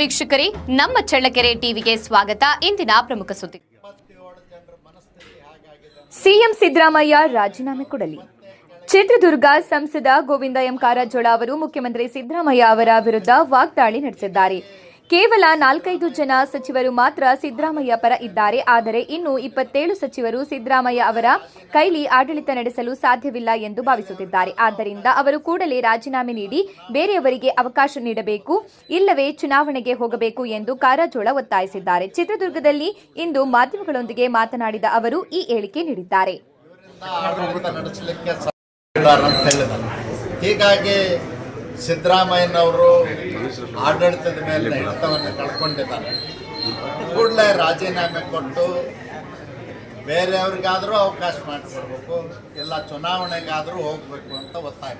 ವೀಕ್ಷಕರೇ, ನಮ್ಮ ಚಳ್ಳಕೆರೆ ಟಿವಿಗೆ ಸ್ವಾಗತ. ಇಂದಿನ ಪ್ರಮುಖ ಸುದ್ದಿ. ಸಿಎಂ ಸಿದ್ದರಾಮಯ್ಯ ರಾಜೀನಾಮೆ ಕೊಡಲಿ. ಚಿತ್ರದುರ್ಗ ಸಂಸದ ಗೋವಿಂದ ಎಂ ಕಾರಜೋಳ ಅವರು ಮುಖ್ಯಮಂತ್ರಿ ಸಿದ್ದರಾಮಯ್ಯ ಅವರ ವಿರುದ್ಧ ವಾಗ್ದಾಳಿ ನಡೆಸಿದ್ದಾರೆ. ಕೇವಲ ನಾಲ್ಕೈದು ಜನ ಸಚಿವರು ಮಾತ್ರ ಸಿದ್ದರಾಮಯ್ಯ ಪರ ಇದ್ದಾರೆ. ಆದರೆ ಇನ್ನು ಇಪ್ಪತ್ತೇಳು ಸಚಿವರು ಸಿದ್ದರಾಮಯ್ಯ ಅವರ ಕೈಲಿ ಆಡಳಿತ ನಡೆಸಲು ಸಾಧ್ಯವಿಲ್ಲ ಎಂದು ಭಾವಿಸುತ್ತಿದ್ದಾರೆ. ಆದ್ದರಿಂದ ಅವರು ಕೂಡಲೇ ರಾಜೀನಾಮೆ ನೀಡಿ ಬೇರೆಯವರಿಗೆ ಅವಕಾಶ ನೀಡಬೇಕು, ಇಲ್ಲವೇ ಚುನಾವಣೆಗೆ ಹೋಗಬೇಕು ಎಂದು ಕಾರಜೋಳ ಒತ್ತಾಯಿಸಿದ್ದಾರೆ. ಚಿತ್ರದುರ್ಗದಲ್ಲಿ ಇಂದು ಮಾಧ್ಯಮಗಳೊಂದಿಗೆ ಮಾತನಾಡಿದ ಅವರು ಈ ಹೇಳಿಕೆ ನೀಡಿದ್ದಾರೆ. ಸಿದ್ದರಾಮಯ್ಯನವರು ಆಡಳಿತದ ಮೇಲೆ ಹಿಡಿತವನ್ನು ಕಳ್ಕೊಂಡಿದ್ದಾರೆ. ಕೂಡಲೇ ರಾಜೀನಾಮೆ ಕೊಟ್ಟು ಬೇರೆಯವ್ರಿಗಾದರೂ ಅವಕಾಶ ಮಾಡಿಕೊಡ್ಬೇಕು, ಎಲ್ಲ ಚುನಾವಣೆಗಾದರೂ ಹೋಗಬೇಕು ಅಂತ ಒತ್ತಾಯ.